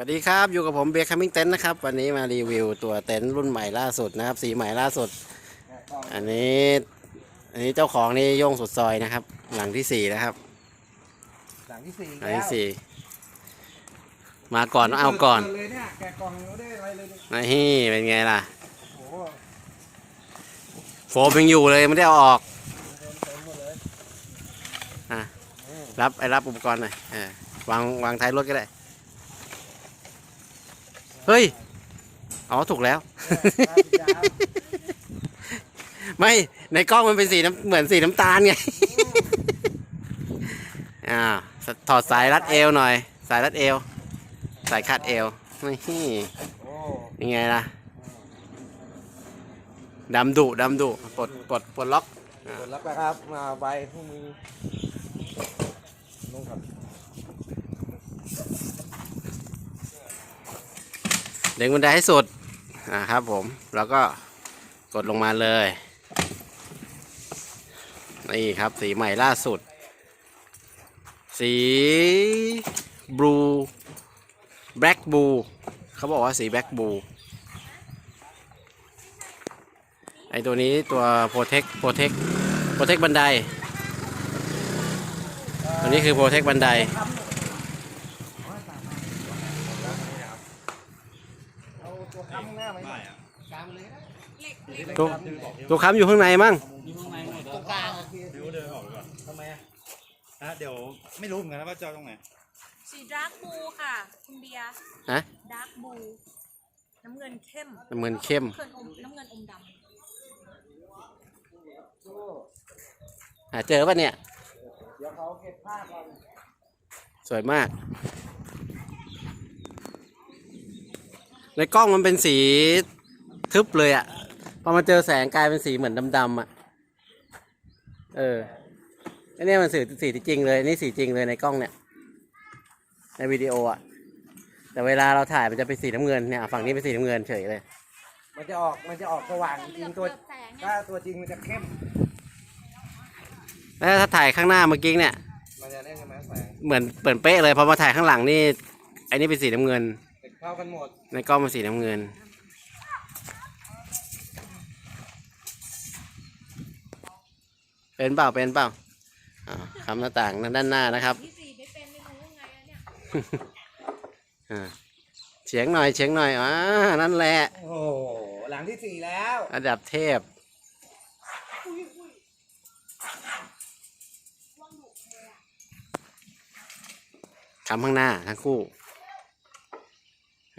วัสดีครับอยู่กับผมเบียร์คัมมิ่งเต็นท์นะครับวันนี้มารีวิวตัวเต็นท์รุ่นใหม่ล่าสุดนะครับสีใหม่ล่าสุด อันนี้อันนี้เจ้าของนี่โย่งสุดซอยนะครับ หลังที่สี่นะครับ หลังที่สี่หลังที่สี่มาก่อนต้องเอาก่อนปิดเลยเนี่ยแกะกล่องยังไม่ได้อะไรเลยเนี่ยนี่เป็นไงล่ะโอ้โหโฟมยังอยู่เลยไม่ได้เอาออกเต็มเต็มหมดเลยอะอืมรับไอ้รับอุปกรณ์หน่อยเออวางวางท้ายรถก็ได้ เฮ้ย อ๋อ ถูกแล้วเนี่ยห้าสิบยาวไม่ ในกล้องมันเป็นสีน้ำเหมือนสีน้ำตาลไง อ่า ถอดสายรัดเอวหน่อย สายรัดเอว สายคาดเอว นี่โอ้ยังไงล่ะ ดำดุดำดุปลดปลดปลดล็อกกดรับนะครับ มาใบพรุ่งนี้ลงครับเด้งบันไดให้สุดอ่าครับผมแล้วก็กดลงมาเลยนี่ครับสีใหม่ล่าสุด สีบลูแบล็กบูเขาบอกว่าสีแบล็กบูไอตัวนี้ตัวโปรเทคโปรเทคโปรเทคบันไดตัวนี้คือโปรเทคบันได เอาตัวค้ำหน้าไหมกลางเลยนะ ตัวตัวค้ำอยู่ข้างในมั้งตรงกลางโอเคดิวเดินออกไปก่อนทำไมอะนะเดี๋ยวไม่รู้เหมือนกันนะว่าจะเอาตรงไหนสีดาร์กบูค่ะคุณเบียร์ฮะดาร์กบูน้ำเงินเข้มน้ำเงินเข้มเงินอมน้ำเงินอมดหาเจอป่ะเนี่ยเดี๋ยวเขาเก็บผ้าก่อนสวยมาก ในกล้องมันเป็นสีทึบเลยอะ พอมาเจอแสงกลายเป็นสีเหมือนดำๆอะเอออันนี้มันสีสีจริงเลยนี่สีจริงเลยในกล้องเนี่ย ในวิดีโออะแต่เวลาเราถ่ายมันจะเป็นสีน้ำเงินเนี่ยฝั่งนี้เป็นสีน้ำเงินเฉยเลย มันจะออกมันจะออกสว่างจริงำตัวเหลือบแสงถ้าตัวจริงมันจะเข้มแล้วถ้าถ่ายข้างหน้าเมื่อกี้เนี่ย มันจะได้ใช่ไหมแสงเหมือนเปิดเป๊ะเลยพอมาถ่ายข้างหลังนี่ไอ้นี่เป็นสีน้ำเงินเข้ากันหมด ในกล้องเป็นสีน้ำเงิน เป็นเปล่าเป็นเปล่าอ่าคำหน้าต่างด้านหน้านะครับ ที่สี่ไม่เป็นไม่รู้ไงอะเนี่ยอ่าเฉียงหน่อยเฉียงหน่อยอ่านั่นแหละ โอ้โหหลังที่สี่แล้วระดับเทพ คำข้างหน้าทั้งคู่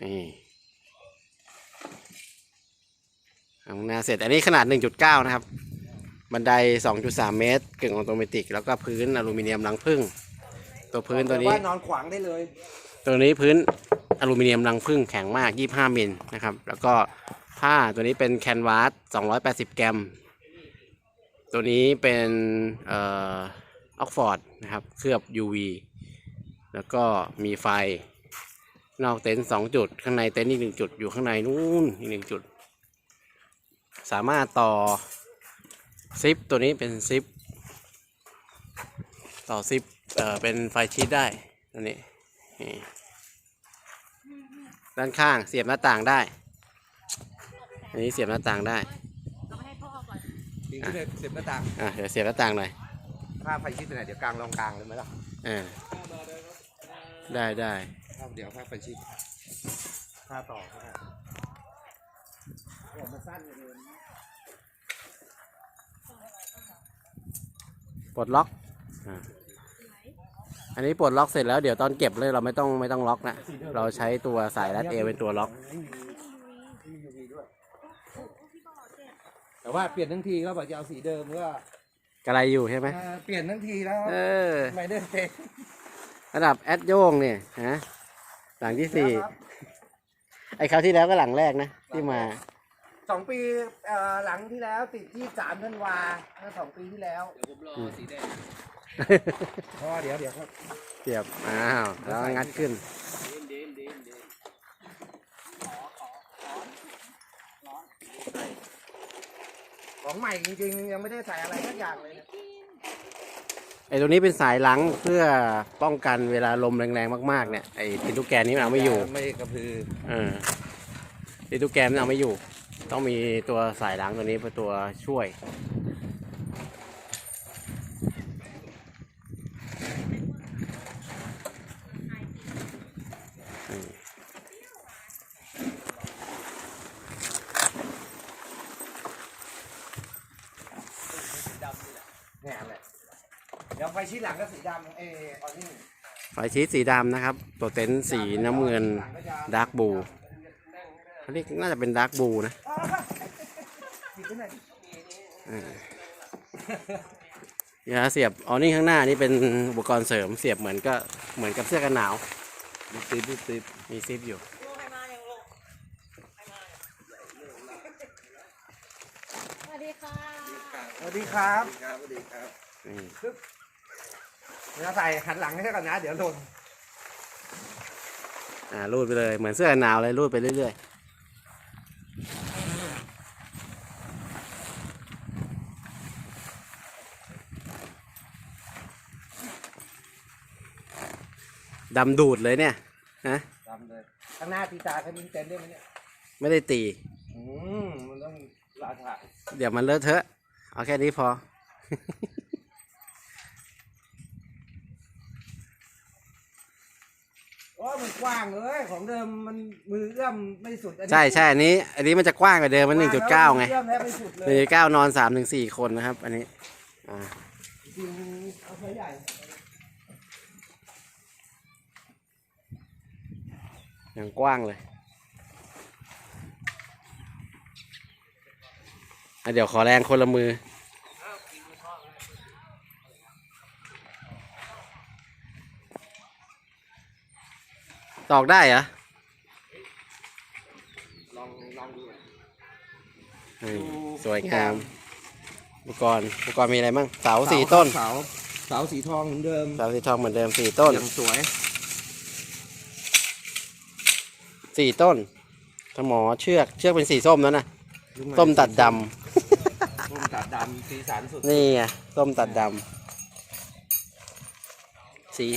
นี่คำข้างหน้าเสร็จ อันนี้ขนาด 1.9 นะครับ บันได 2.3 เมตร กึ่งออโตเมติก แล้วก็พื้นอลูมิเนียมรังผึ้งตัวพื้นตัวนี้ ว่านอนขวางได้เลย ตัวนี้พื้นอลูมิเนียมรังผึ้งแข็งมาก 25 มิลนะครับ แล้วก็ผ้าตัวนี้เป็นแคนวาส 280กรัมตัวนี้เป็นเอ่อออกฟอร์ดนะครับ เคลือบ UV แล้วก็มีไฟ นอกเต็นท์สองจุด ข้างในเต็นท์อีกหนึ่งจุด อยู่ข้างในนู้นอีกหนึ่งจุด สามารถต่อ ซิปตัวนี้เป็นซิปต่อซิปเอ่อเป็นไฟชีตได้ตัวนี้นี่ด้านข้างเสียบหน้าต่างได้ อันนี้เสียบหน้าต่างได้เราไปให้พ่อก่อนจริงที่เลยเสียบหน้าต่างอะเดี๋ยวเสียบหน้าต่างหน่อยผ้าไฟชิดไหนเดี๋ยวกลางลองกลางเลยไหมล่ะอ่าได้ได้ผ้าเดี๋ยวผ้าไฟชิดผ้าต่อผ้าผมมันสั้นเลย ปลดล็อกอ่าอันนี้ปลดล็อกเสร็จแล้วเดี๋ยวตอนเก็บเลยเราไม่ต้องไม่ต้องล็อกนะเราใช้ตัวสายรัดเอวเป็นตัวล็อกไม่มีไม่มี UV ด้วยแต่ว่าเปลี่ยนทั้งทีก็บอกจะเอาสีเดิมก็กระไรอยู่ใช่ไหมเออเปลี่ยนทั้งทีแล้วเออไม่ได้เต็มระดับแอดโยงเนี่ยฮะหลังที่สี่ไอ้คราวที่แล้วก็หลังแรกนะที่มา สองปีเอ่อหลังที่แล้วติดที่สามธันวาเมื่อสองปีที่แล้วเพราะว่าเดี๋ยวเดี๋ยวครับเสียบอ้าวแล้วงัดขึ้นของใหม่จริงๆ ยังไม่ได้ใส่อะไรสักอย่างเลยนะไอ้ตัวนี้เป็นสายหลังเพื่อป้องกันเวลาลมแรงๆมากๆเนี่ยไอ้ติดลูกแกนนี้มันเอาไม่อยู่ไม่กระพือเออติดลูกแกนมันเอาไม่อยู่ ต้องมีตัวสายหลังตัวนี้เป็นตัวช่วย เนี่ยแหละเดี๋ยวไฟชี้หลังก็สีดำเออออนี่ไฟชีสสีดำนะครับ ตัวเต็นท์สีน้ำเงินดาร์กบูเขาเรียกน่าจะเป็นดาร์กบูนะ ยยาเสียบอ๋อนี่ข้างหน้านี่เป็นอุปกรณ์เสริมเสียบเหมือนก็เหมือนกับเสื้อกันหนาวมีซิปมีซิปมีซิปอยู่สวัสดีค่ะสวัสดีครับนี่เดี๋ยวใส่หันหลังให้ก่อนนะ เดี๋ยวหล่นอ่ารูดไปเลยเหมือนเสื้อกันหนาวเลยรูดไปเรื่อยๆ ดำดูดเลยเนี่ยนะดำเลยข้างหน้าตีตาเขามีเต็นท์ด้วยไหมเนี่ยไม่ได้ตี อืมมันต้องลาถ่ายเดี๋ยวมันเลอะเทอะ เอาแค่นี้พอ โอ้มันกว้างเลยของเดิมมันมือเอื้อมไม่สุดอันนี้ใช่ใช่อันนี้ อันนี้มันจะกว้างกว่าเดิมมันหนึ่งจุดเก้าไงเอื้อมแทบไม่สุดเลหนึ่งยจุดเก้านอนสามถึงสี่คนนะครับ อันนี้อ่า จริงๆเอาไฟใหญ่ อย่างกว้างเลยอะเดี๋ยวขอแรงคนละมือ ตอกได้เหรอ ลองลองดูนี่สวยงามอุปกรณ์อุปกรณ์มีอะไรบ้างเสาสี่ต้น เสาเสาสีทองเหมือนเดิม เสาสีทองเหมือนเดิมสี่ต้น อย่างสวย สี่ต้นสมอเชือกเชือกเป็นสีส้มแล้วนะส้มตัดดส้มตัดดำสีสันสุดำนี่ไงส้มตัดดำสี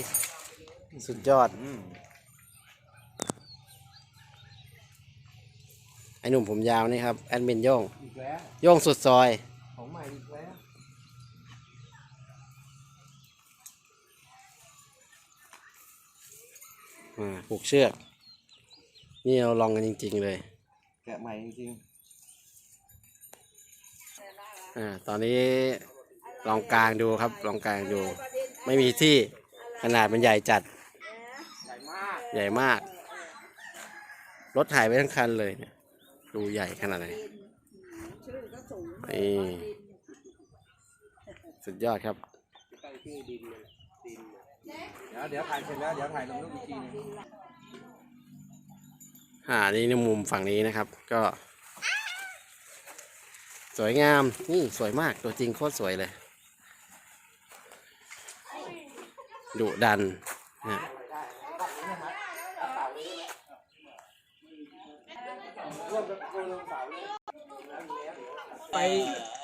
สุดยอด อืมไอ้หนุ่มผมยาวนี่ครับแอดมินโย่งอีกแล้ว โย่งสุดซอย ของใหม่อีกแล้ว อ่าผูกเชือก นี่เราลองกันจริง ๆ เลย แกะใหม่จริงอ่า ตอนนี้ลองกลางดูครับ ลองกลางดู ไม่มีที่ขนาดมันใหญ่จัด ๆ ใหญ่มากใหญ่มาก รถถ่ายไปทั้งคันเลยเนี่ยดูใหญ่ขนาดไหนนี่ สุดยอดครับ ใกล้ชื่อดินเลยดินเลยเดี๋ยวเดี๋ยวถ่ายเสร็จแล้ว เดี๋ยวถ่ายลงรูปอีกทีหนึง อ่านี่ในมุมฝั่งนี้นะครับ ก็ สวยงามนี่สวยมากตัวจริงโคตรสวยเลยดุดันนะไป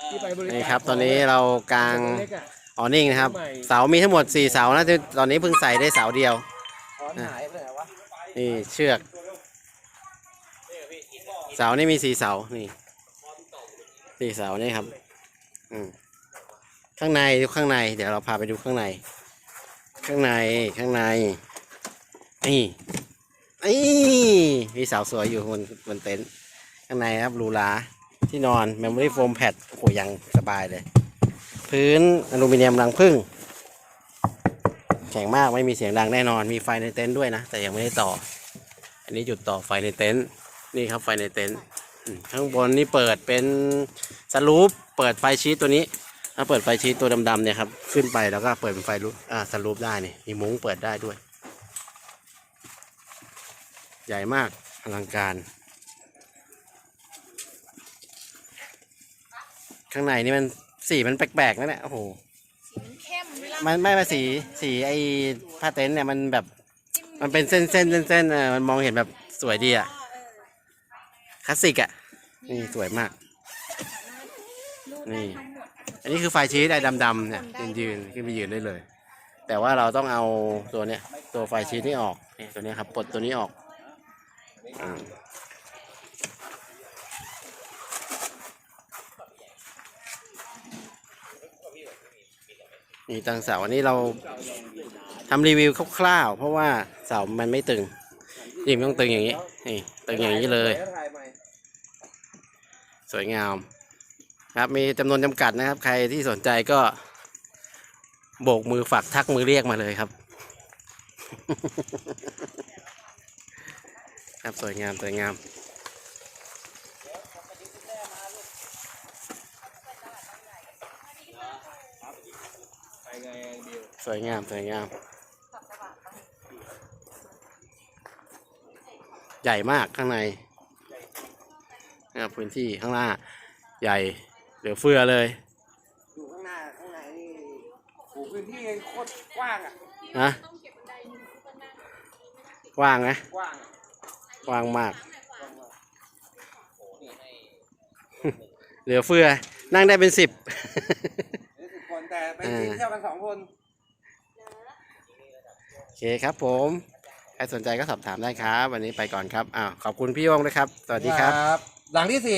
ที่ไปบรินี่ครับ ตอนนี้เรากลางเล็กอะออนิ่งนะครับ เสามีทั้งหมดสี่เสานะที่ตอนนี้เพิ่งใส่ได้เสาเดียว ถอนหายไปไหนวะ นี่เชือก เสานี่มีสี่เสา นี่สี่เสานี่ครับ อืมข้างในดูข้างใน เดี๋ยวเราพาไปดูข้างใน ข้างใน ข้างใน นี่นี่มีเสาสวยอยู่บนบนเต็นท์ ข้างในครับหรูหราที่นอน Memory Foam Pad โอ้โหยังสบายเลย พื้นอลูมิเนียมรังผึ้งแข็งมากไม่มีเสียงดังแน่นอน มีไฟในเต็นท์ด้วยนะ แต่ยังไม่ได้ต่อ อันนี้จุดต่อไฟในเต็นท์ นี่ครับไฟในเต็นท์อืมข้างบนนี่เปิดเป็นสลูปเปิดไฟชีตตัวนี้ถ้าเปิดไฟชีตตัวดำๆเนี่ยครับขึ้นไปแล้วก็เปิดเป็นไฟลุอ่าสลูปได้นี่มีมุ้งเปิดได้ด้วย ใหญ่มากอลังการ ข้างในนี่มันสีมันแปลกๆนะเนี่ยโอ้โหสีมันเข้มเวลามันไม่มาสีสีไอ้ผ้าเต็นท์เนี่ยมันแบบ มันเป็นเส้นเส้นเส้นเส้นๆเออมันมองเห็นแบบสวยดีอะ คลาสสิกอะ นี่สวยมาก นี่ อันนี้คือไฟชีสไอ้ดำๆเนี่ยยืนยืนขึ้นไปยืนได้เลย แต่ว่าเราต้องเอาตัวเนี้ยตัวไฟชีสนี่ออกนี่ตัวนี้ครับปลดตัวนี้ออกอนี่ตังเสาอันนี้เราทำรีวิวคร่าวๆเพราะว่าเสามันไม่ตึงยิ่งต้องตึงอย่างนี้นี่ตึงอย่างนี้เลย สวยงามครับมีจำนวนจำกัดนะครับ ใครที่สนใจก็ โบกมือฝากทักมือเรียกมาเลยครับ ครับสวยงามสวยงามสวยงามสวยงาม ใหญ่มากข้างใน นะครับพื้นที่ข้างหน้าใหญ่เหลือเฟือเลย อยู่ข้างหน้าข้างในนี่โอ้พื้นที่โคตรกว้างอะนะกว้างนะกว้างอะกว้างมากเหลือเฟือ นั่งได้เป็นสิบนี่สิบคนแต่ไปเออกินเที่ยวกันสองคน โอเคครับผม ใครสนใจก็สอบถามได้ครับ วันนี้ไปก่อนครับ อ้าว ขอบคุณพี่โยงนะครับ สวัสดีครับ หลังที่สี่